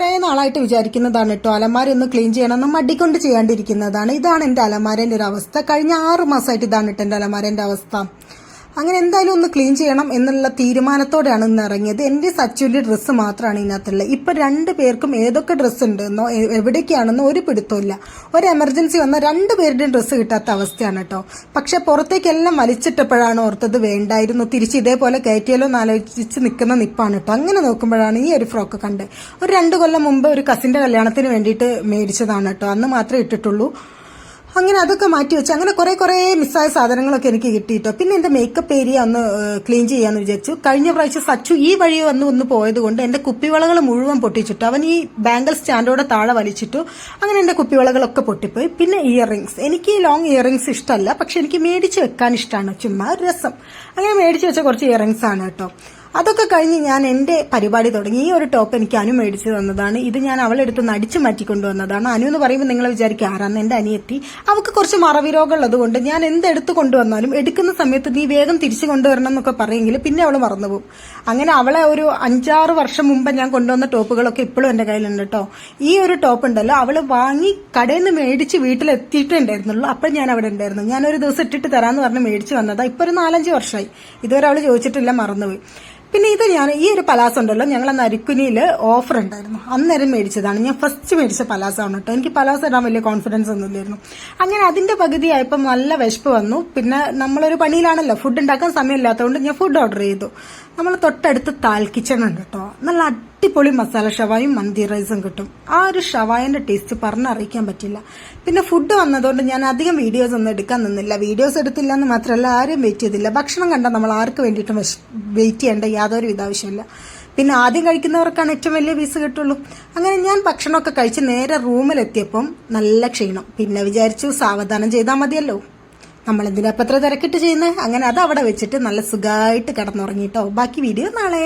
കുറേ നാളായിട്ട് വിചാരിക്കുന്നതാണ് കേട്ടോ അലമാര ഒന്ന് ക്ലീൻ ചെയ്യണം എന്ന് മടിക്കൊണ്ട് ചെയ്യാണ്ടിരിക്കുന്നതാണ്. ഇതാണ് എന്റെ അലമാരന്റെ ഒരു അവസ്ഥ കഴിഞ്ഞ ആറ് മാസമായിട്ട് ഇതാണ് കേട്ടോ എന്റെ അലമാരന്റെ അവസ്ഥ. അങ്ങനെ എന്തായാലും ഒന്ന് ക്ലീൻ ചെയ്യണം എന്നുള്ള തീരുമാനത്തോടെയാണ് ഇന്ന് ഇറങ്ങിയത്. എന്റെ സച്ചുവിന്റെ ഡ്രസ്സ് മാത്രമാണ് ഇതിനകത്തുള്ളത്. ഇപ്പം രണ്ട് പേർക്കും ഏതൊക്കെ ഡ്രസ്സ് ഉണ്ടെന്നോ എവിടേക്കാണെന്നോ ഒരു പിടുത്തമില്ല ഒരു എമർജൻസി വന്നാൽ രണ്ട് പേരുടെയും ഡ്രസ്സ് കിട്ടാത്ത അവസ്ഥയാണ് കേട്ടോ. പക്ഷെ പുറത്തേക്കെല്ലാം വലിച്ചിട്ടപ്പോഴാണ് ഓർത്തത് വേണ്ടായിരുന്നു. തിരിച്ച് ഇതേപോലെ കയറ്റിയാലോ എന്നാലോചിച്ച് നിൽക്കുന്ന നിപ്പാണ് കേട്ടോ. അങ്ങനെ നോക്കുമ്പോഴാണ് ഈ ഒരു ഫ്രോക്ക് കണ്ട് ഒരു രണ്ട് കൊല്ലം മുമ്പ് ഒരു കസിന്റെ കല്യാണത്തിന് വേണ്ടിയിട്ട് മേടിച്ചതാണ് കേട്ടോ. അന്ന് മാത്രമേ ഇട്ടിട്ടുള്ളൂ. അങ്ങനെ അതൊക്കെ മാറ്റി വെച്ച് അങ്ങനെ കുറെ കുറെ മിസ്സായ സാധനങ്ങളൊക്കെ എനിക്ക് കിട്ടിയിട്ടോ. പിന്നെ എന്റെ മേക്കപ്പ് ഏരിയ ഒന്ന് ക്ലീൻ ചെയ്യാന്ന് വിചാരിച്ചു. കഴിഞ്ഞ പ്രാവശ്യം സച്ചു ഈ വഴി വന്ന് ഒന്ന് പോയത് കൊണ്ട് എന്റെ കുപ്പിവളകൾ മുഴുവൻ പൊട്ടിച്ചിട്ടു. അവൻ ഈ ബാംഗിൾ സ്റ്റാൻഡോടെ താഴെ വലിച്ചിട്ടു. അങ്ങനെ എന്റെ കുപ്പിവളകളൊക്കെ പൊട്ടിപ്പോയി. പിന്നെ ഇയർ എനിക്ക് ലോങ് ഇയർ റിങ്സ് ഇഷ്ടമല്ല പക്ഷെ എനിക്ക് മേടിച്ച് വെക്കാൻ ഇഷ്ടമാണ് ചുമ്മാ ഒരു രസം. അങ്ങനെ മേടിച്ച് വെച്ച കുറച്ച് ഇയർ ആണ് കേട്ടോ. അതൊക്കെ കഴിഞ്ഞ് ഞാൻ എന്റെ പരിപാടി തുടങ്ങി. ഈ ഒരു ടോപ്പ് എനിക്ക് അനു മേടിച്ചു തന്നതാണ്. ഇത് ഞാൻ അവളെടുത്ത് നടിച്ചു മാറ്റിക്കൊണ്ടുവന്നതാണ് അനു എന്ന് പറയുമ്പോൾ നിങ്ങൾ വിചാരിക്കുക ആരാന്ന്? എന്റെ അനിയത്തി. അവൾക്ക് കുറച്ച് മറവി രോഗമുള്ളതുകൊണ്ട് ഞാൻ എന്തെടുത്ത് കൊണ്ടുവന്നാലും എടുക്കുന്ന സമയത്ത് നീ വേഗം തിരിച്ചു കൊണ്ടുവരണം എന്നൊക്കെ പറയെങ്കിൽ പിന്നെ അവൾ മറന്നുപോകും. അങ്ങനെ അവളെ ഒരു അഞ്ചാറ് വർഷം മുമ്പ് ഞാൻ കൊണ്ടുവന്ന ടോപ്പുകളൊക്കെ ഇപ്പോഴും എന്റെ കയ്യിലുണ്ട് കേട്ടോ ഈ ഒരു ടോപ്പ് ഉണ്ടല്ലോ അവൾ വാങ്ങി കടയിൽ നിന്ന് മേടിച്ച് വീട്ടിലെത്തിയിട്ടുണ്ടായിരുന്നുള്ളൂ. അപ്പോൾ ഞാൻ അവിടെ ഉണ്ടായിരുന്നു. ഞാൻ ഒരു ദിവസം ഇട്ടിട്ട് തരാമെന്ന് പറഞ്ഞ് മേടിച്ച് വന്നതാ. ഇപ്പൊ ഒരു നാലഞ്ച് വർഷമായി ഇതുവരെ അവൾ ചോദിച്ചിട്ടില്ല മറന്നുപോയി. പിന്നെ ഇത് ഞാൻ ഈ ഒരു പലാസ ഉണ്ടല്ലോ അന്ന് അരിക്കുനിയിൽ ഓഫർ ഉണ്ടായിരുന്നു. അന്നേരം മേടിച്ചതാണ്. ഞാൻ ഫസ്റ്റ് മേടിച്ച പലാസ ആണ് കേട്ടോ. എനിക്ക് പലാസ ഇടാൻ വലിയ കോൺഫിഡൻസ് ഒന്നും ഇല്ലായിരുന്നു അങ്ങനെ അതിന്റെ പകുതി ആയപ്പോൾ നല്ല വിശപ്പ് വന്നു. പിന്നെ നമ്മളൊരു പണിയിലാണല്ലോ ഫുഡ് ഉണ്ടാക്കാൻ സമയമില്ലാത്തതുകൊണ്ട് ഞാൻ ഫുഡ് ഓർഡർ ചെയ്തു. നമ്മൾ തൊട്ടടുത്ത് താൽ കിച്ചൺ ഉണ്ട് കേട്ടോ. നല്ല അടിപൊളി മസാല ഷവായും മന്തി റൈസും കിട്ടും. ആ ഒരു ഷവായന്റെ ടേസ്റ്റ് പറഞ്ഞറിയിക്കാൻ പറ്റില്ല. പിന്നെ ഫുഡ് വന്നതുകൊണ്ട് ഞാൻ അധികം വീഡിയോസ് ഒന്നും എടുക്കാൻ നിന്നില്ല. വീഡിയോസ് എടുത്തില്ല എന്ന് മാത്രമല്ല ആരും വെയിറ്റ് ചെയ്തില്ല. ഭക്ഷണം കണ്ടാൽ നമ്മൾ ആർക്ക് വേണ്ടിയിട്ടും വെയിറ്റ് ചെയ്യേണ്ട യാതൊരു വിധ ആവശ്യമില്ല പിന്നെ ആദ്യം കഴിക്കുന്നവർക്കാണ് ഏറ്റവും വലിയ പീസ് കിട്ടുള്ളൂ. അങ്ങനെ ഞാൻ ഭക്ഷണമൊക്കെ കഴിച്ച് നേരെ റൂമിലെത്തിയപ്പം നല്ല ക്ഷീണം. പിന്നെ വിചാരിച്ചു സാവധാനം ചെയ്താൽ മതിയല്ലോ. നമ്മൾ എന്തിനാ ഇപ്പം തിരക്കിട്ട് ചെയ്യുന്നത് അങ്ങനെ അത് അവിടെ വെച്ചിട്ട് നല്ല സുഖമായിട്ട് കിടന്നുറങ്ങിട്ടോ. ബാക്കി വീഡിയോ നാളെ.